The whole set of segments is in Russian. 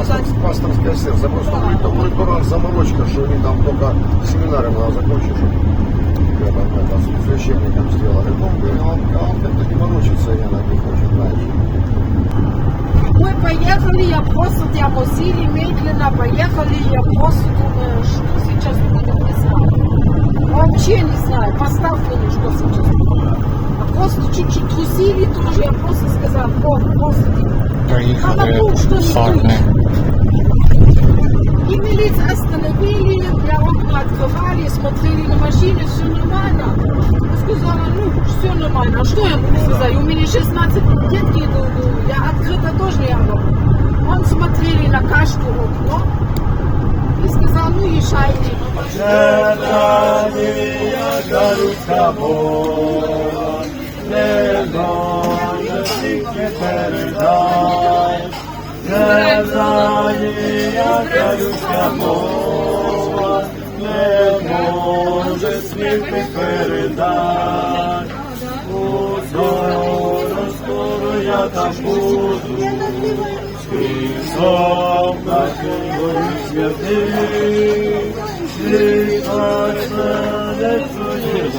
Пасторська, пасторська сир. Це просто в тому ресторан заморочка, що вони там тільки семінари вона закончить, щоб я там это, с священником сделали. Ну, блин, он, он как-то не ворочается, я не хочет, знаешь. Мы поехали, я просто тормозили медленно, поехали, я просто думаю, что сейчас будет, не знаю. Вообще не знаю, поставь мне, что сейчас будет. А просто чуть-чуть трусили тоже, я просто сказала, вот, просто Приїхали сарни. И Смотрели на машину, все нормально. Я сказала, ну, все нормально. А что я могу сказать? У меня 16 детки, ну, ну, я открыто тоже не могу. Он смотрели на каждое окно и сказал, ну, езжайте. ти передай, О, скоро, скоро я там буду, Христом нашим горі святий, Світ наше не сує,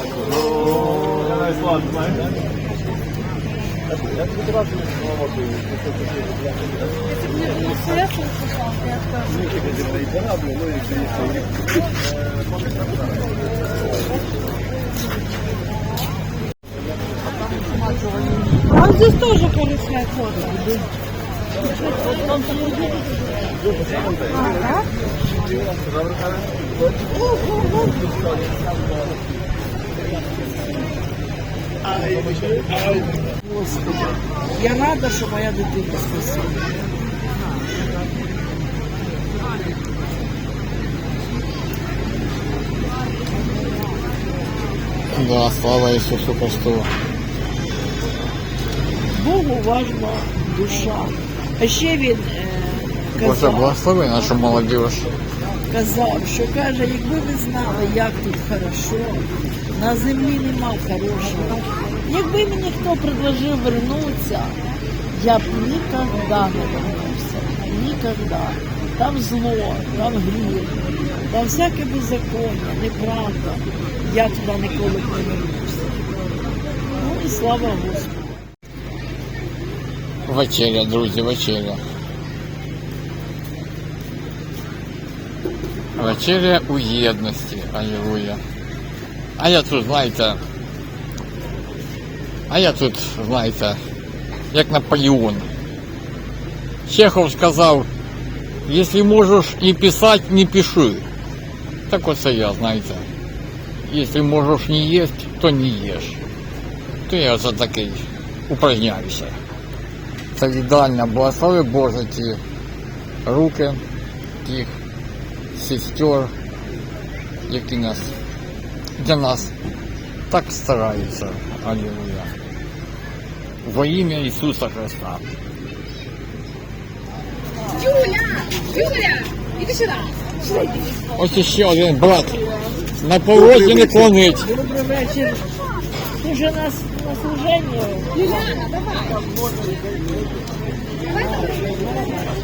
а здесь тоже хорошая фото. Ага. Я рада, що моя дитина спасла. Да, слава Ісусу Христу. Богу важна душа. А ще він е, Боже, казав, благослови нашу молодіж. казав, що каже, якби ви знали, як тут хорошо, на землі нема хорошого. Якби мені хто предложив вернутися, я б ніколи не вернувся. Ніколи. Там зло, там гріх, там всяке беззаконня, неправда. Я туди ніколи не вернувся. Ну і слава Господу. Вечеря, друзі, вечеря. Вечеря у єдності. Алілуя. А я тут, знаєте. А я тут, знаєте, як Наполеон. Чехов сказав, якщо можеш не писати, не пиши. Так оце я, знаєте. Якщо можеш не їсти, то не їж. То я за такий упражняюся. Це ідеально благослови Боже ті руки тих сестер, які нас для нас так стараються. Аллилуйя. Во имя Иисуса Христа. Юля! Юля! Іди сюди! Ось іще один брат. На порозі не клонить. Добрий вечір. Уже нас на служенні. Юляна, давай. Давай, давай. Юляна, давай.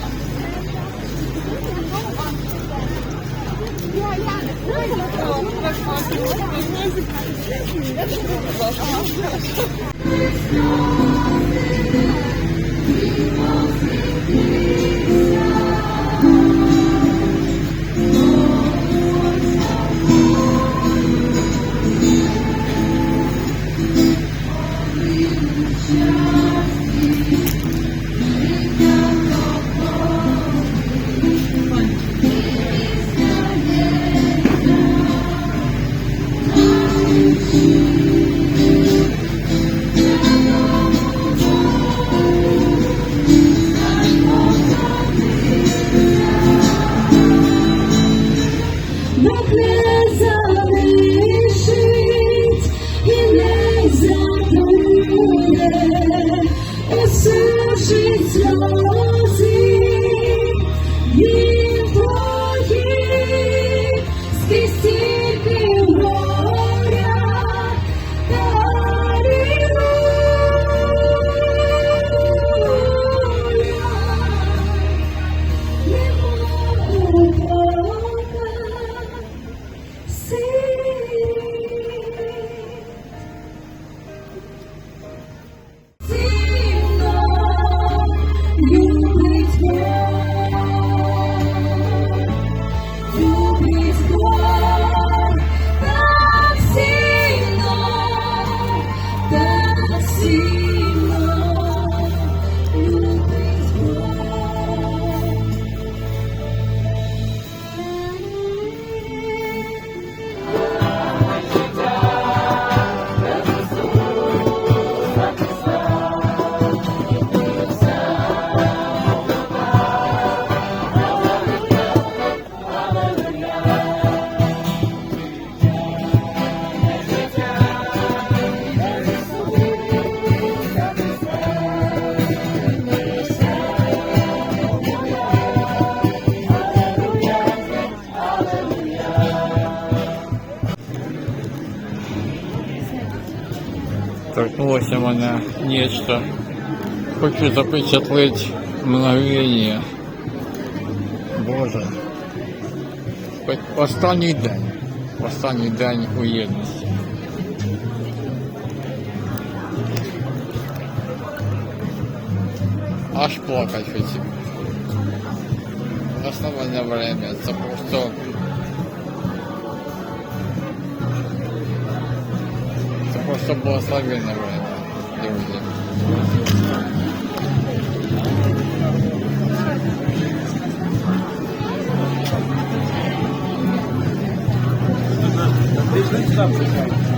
торкнулося мене нечто. Хочу запечатлити мгновення. Боже. Хоч Останній день. Останній день у єдності. Аж плакать хотів. Основне время. Це просто. Це просто благословенне время, друзі. Ти